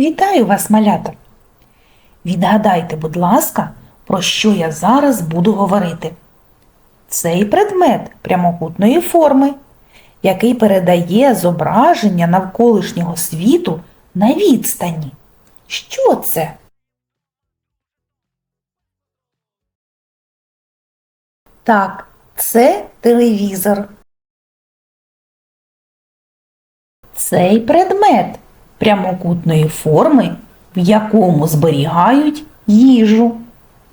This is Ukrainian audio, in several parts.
Вітаю вас, малята! Відгадайте, будь ласка, про що я зараз буду говорити. Цей предмет прямокутної форми, який передає зображення навколишнього світу на відстані. Що це? Так, це телевізор. Цей предмет прямокутної форми, в якому зберігають їжу.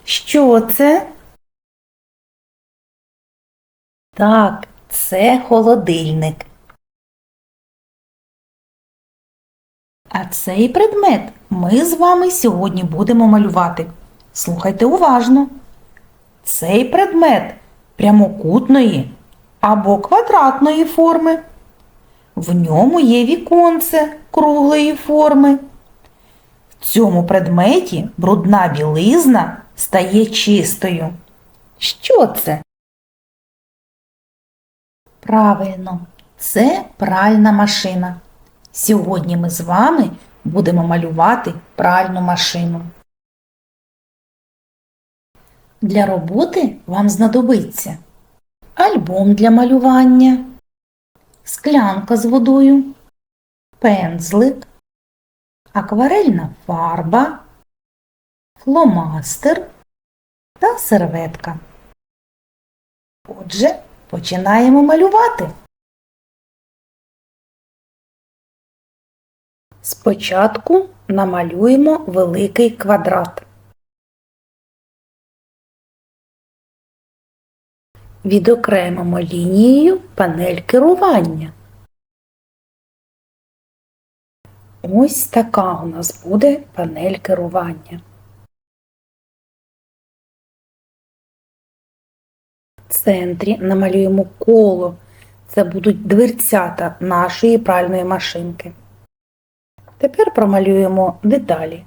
Що це? Так, це холодильник. А цей предмет ми з вами сьогодні будемо малювати. Слухайте уважно. Цей предмет прямокутної або квадратної форми. В ньому є віконце круглої форми. В цьому предметі брудна білизна стає чистою. Що це? Правильно, це пральна машина. Сьогодні ми з вами будемо малювати пральну машину. Для роботи вам знадобиться альбом для малювання, склянка з водою, пензлик, акварельна фарба, фломастер та серветка. Отже, починаємо малювати. Спочатку намалюємо великий квадрат. Відокремимо лінією панель керування. Ось така у нас буде панель керування. В центрі намалюємо коло. Це будуть дверцята нашої пральної машинки. Тепер промалюємо деталі.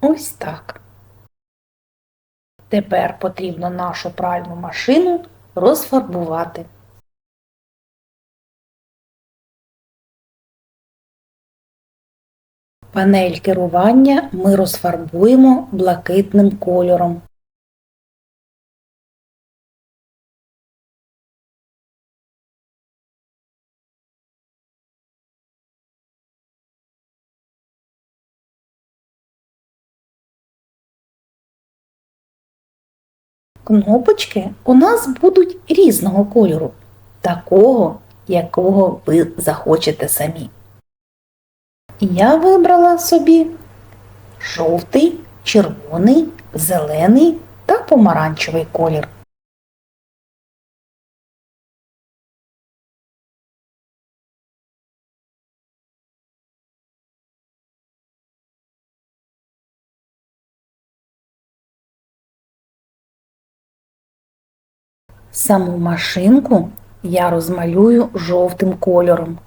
Ось так. Тепер потрібно нашу пральну машину розфарбувати. Панель керування ми розфарбуємо блакитним кольором. Кнопочки у нас будуть різного кольору, такого, якого ви захочете самі. Я вибрала собі жовтий, червоний, зелений та помаранчевий колір. Саму машинку я розмалюю жовтим кольором.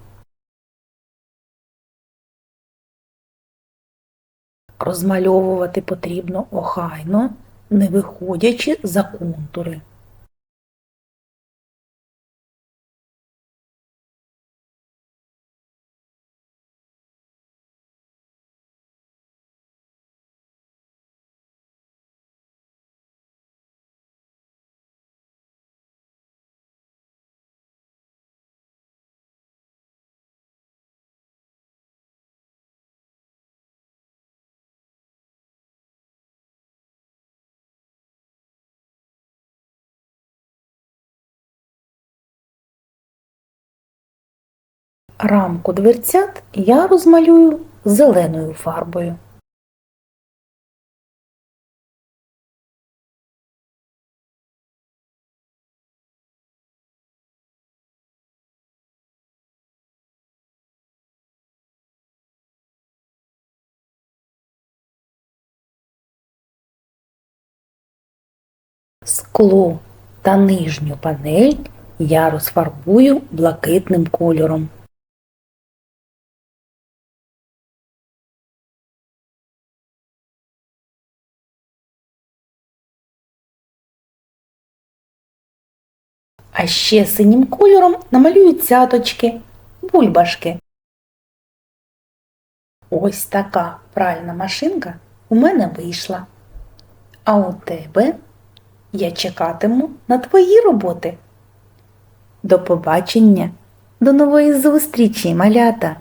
Розмальовувати потрібно охайно, не виходячи за контури. Рамку дверцят я розмалюю зеленою фарбою. Скло та нижню панель я розфарбую блакитним кольором. А ще синім кольором намалюю цяточки, бульбашки. Ось така пральна машинка у мене вийшла. А у тебе я чекатиму на твої роботи. До побачення, до нової зустрічі, малята!